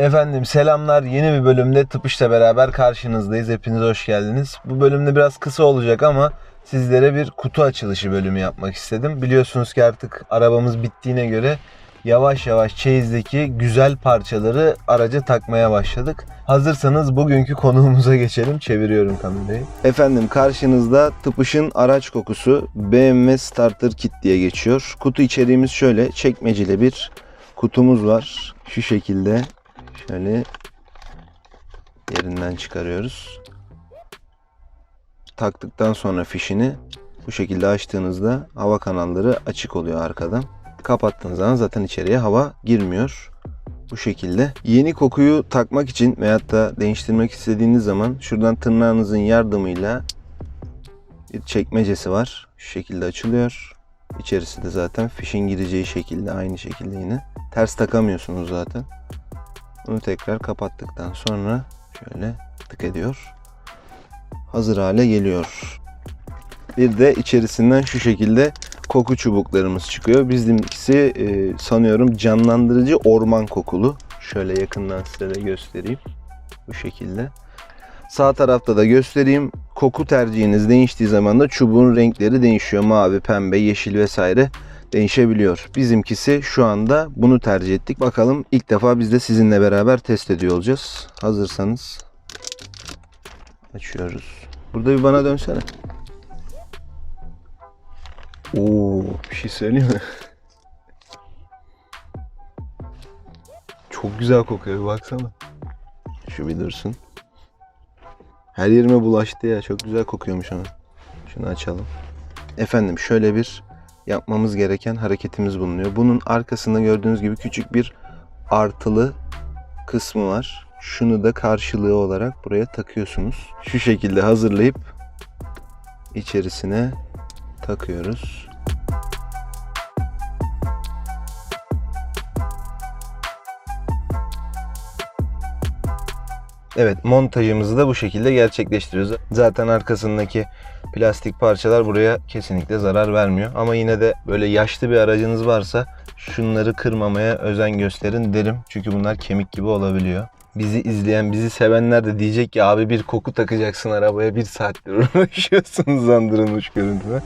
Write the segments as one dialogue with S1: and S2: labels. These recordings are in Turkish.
S1: Efendim selamlar. Yeni bir bölümde Tıpış'la beraber karşınızdayız. Hepiniz hoş geldiniz. Bu bölümde biraz kısa olacak ama sizlere bir kutu açılışı bölümü yapmak istedim. Biliyorsunuz ki artık arabamız bittiğine göre yavaş yavaş çeyizdeki güzel parçaları araca takmaya başladık. Hazırsanız bugünkü konuğumuza geçelim. Çeviriyorum kamerayı. Efendim karşınızda Tıpış'ın araç kokusu BMW Starter Kit diye geçiyor. Kutu içeriğimiz şöyle. Çekmeceli bir kutumuz var. Şu şekilde şöyle yerinden çıkarıyoruz. Taktıktan sonra fişini bu şekilde açtığınızda hava kanalları açık oluyor arkadan. Kapattığınız zaman zaten içeriye hava girmiyor. Bu şekilde. Yeni kokuyu takmak için veyahut da değiştirmek istediğiniz zaman şuradan tırnağınızın yardımıyla bir çekmecesi var. Şu şekilde açılıyor. İçerisi de zaten fişin gireceği şekilde aynı şekilde yine. Ters takamıyorsunuz zaten. Bunu tekrar kapattıktan sonra şöyle tık ediyor. Hazır hale geliyor. Bir de içerisinden şu şekilde koku çubuklarımız çıkıyor. Bizimkisi e, sanıyorum canlandırıcı orman kokulu. Şöyle yakından size de göstereyim. Bu şekilde. Sağ tarafta da göstereyim. Koku tercihiniz değiştiği zaman da çubuğun renkleri değişiyor. Mavi, pembe, yeşil vesaire değişebiliyor. Bizimkisi şu anda bunu tercih ettik. Bakalım ilk defa biz de sizinle beraber test ediyor olacağız. Hazırsanız açıyoruz. Burada bir bana dönsene. Oo, bir şey söyleyeyim mi? Çok güzel kokuyor bir baksana. Şu bir dursun. Her yerime bulaştı ya. Çok güzel kokuyormuş ama. Şunu açalım. Efendim şöyle bir yapmamız gereken hareketimiz bulunuyor. Bunun arkasında gördüğünüz gibi küçük bir artılı kısmı var. Şunu da karşılığı olarak buraya takıyorsunuz. Şu şekilde hazırlayıp içerisine takıyoruz. Evet montajımızı da bu şekilde gerçekleştiriyoruz. Zaten arkasındaki plastik parçalar buraya kesinlikle zarar vermiyor. Ama yine de böyle yaşlı bir aracınız varsa şunları kırmamaya özen gösterin derim. Çünkü bunlar kemik gibi olabiliyor. Bizi izleyen, bizi sevenler de diyecek ki abi bir koku takacaksın arabaya bir saattir uğraşıyorsun zandırılmış görüntüne.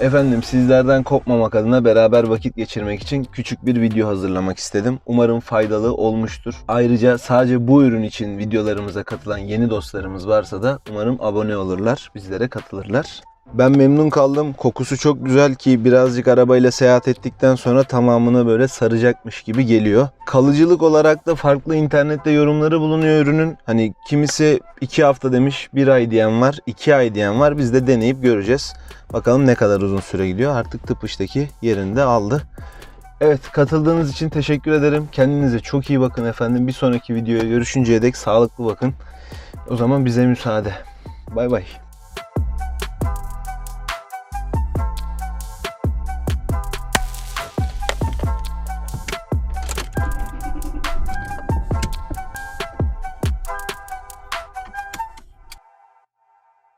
S1: Efendim sizlerden kopmamak adına beraber vakit geçirmek için küçük bir video hazırlamak istedim. Umarım faydalı olmuştur. Ayrıca sadece bu ürün için videolarımıza katılan yeni dostlarımız varsa da umarım abone olurlar, bizlere katılırlar. Ben memnun kaldım. Kokusu çok güzel ki birazcık arabayla seyahat ettikten sonra tamamını böyle saracakmış gibi geliyor. Kalıcılık olarak da farklı internette yorumları bulunuyor ürünün. Hani kimisi 2 hafta demiş, 1 ay diyen var, 2 ay diyen var. Biz de deneyip göreceğiz. Bakalım ne kadar uzun süre gidiyor. Artık tıpıştaki yerini de aldı. Evet katıldığınız için teşekkür ederim. Kendinize çok iyi bakın efendim. Bir sonraki videoya görüşünceye dek sağlıklı bakın. O zaman bize müsaade. Bay bay.